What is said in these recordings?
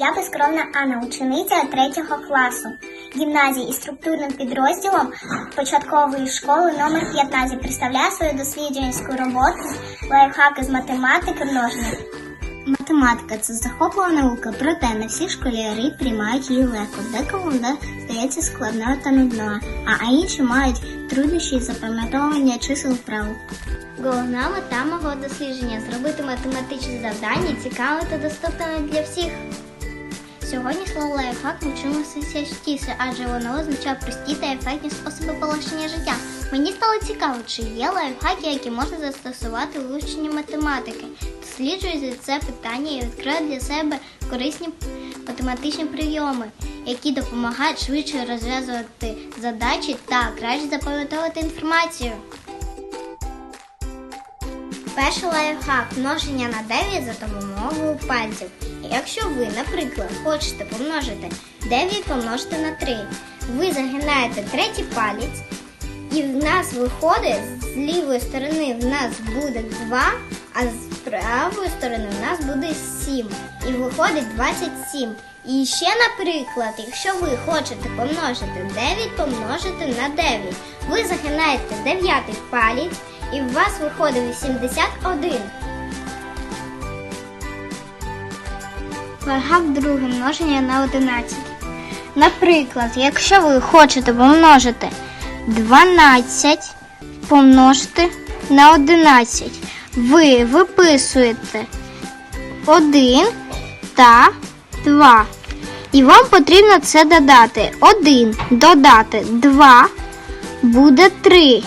Я безкровна Анна, учениця 3 класу гімназії із структурним підрозділом початкової школи номер 15 представляю свою дослідженську роботу лайфхаки з математики множення. Математика це захоплива наука, проте не всі школярі приймають її легко. Декому вона здається складною та нудною, а інші мають труднощі запам'ятовування чисел вправо. Головна мета мого дослідження зробити математичні завдання цікавими та доступними для всіх. Сьогодні слово лайфхак ми вчимося частіше, адже воно означає прості та ефектні способи полегшення життя. Мені стало цікаво, чи є лайфхаки, які можна застосувати у вивченні математики. Досліджую це питання і відкрию для себе корисні математичні прийоми, які допомагають швидше розв'язувати задачі та краще запам'ятовувати інформацію. Перший лайфхак множення на 9 за допомогою пальців. Якщо ви, наприклад, хочете помножити 9 помножити на 3, ви загинаєте третій палець, і в нас виходить з лівої сторони в нас буде 2, а з правої сторони в нас буде 7. І виходить 27. І ще, наприклад, якщо ви хочете помножити 9 помножити на 9, ви загинаєте дев'ятий палець і у вас виходить 81. Лайфхак друге множення на 11. Наприклад, якщо ви хочете помножити 12 помножити на 11, ви виписуєте 1 та 2. І вам потрібно це додати. 1 додати 2 буде 3.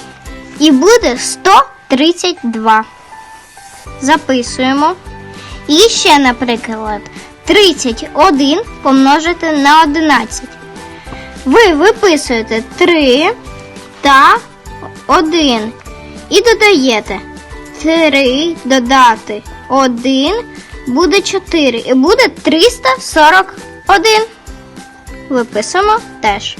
І буде 132. Записуємо. І ще, наприклад, 31 помножити на 11. Ви виписуєте 3 та 1 і додаєте 3 додати 1 буде 4 і буде 341. Виписуємо теж.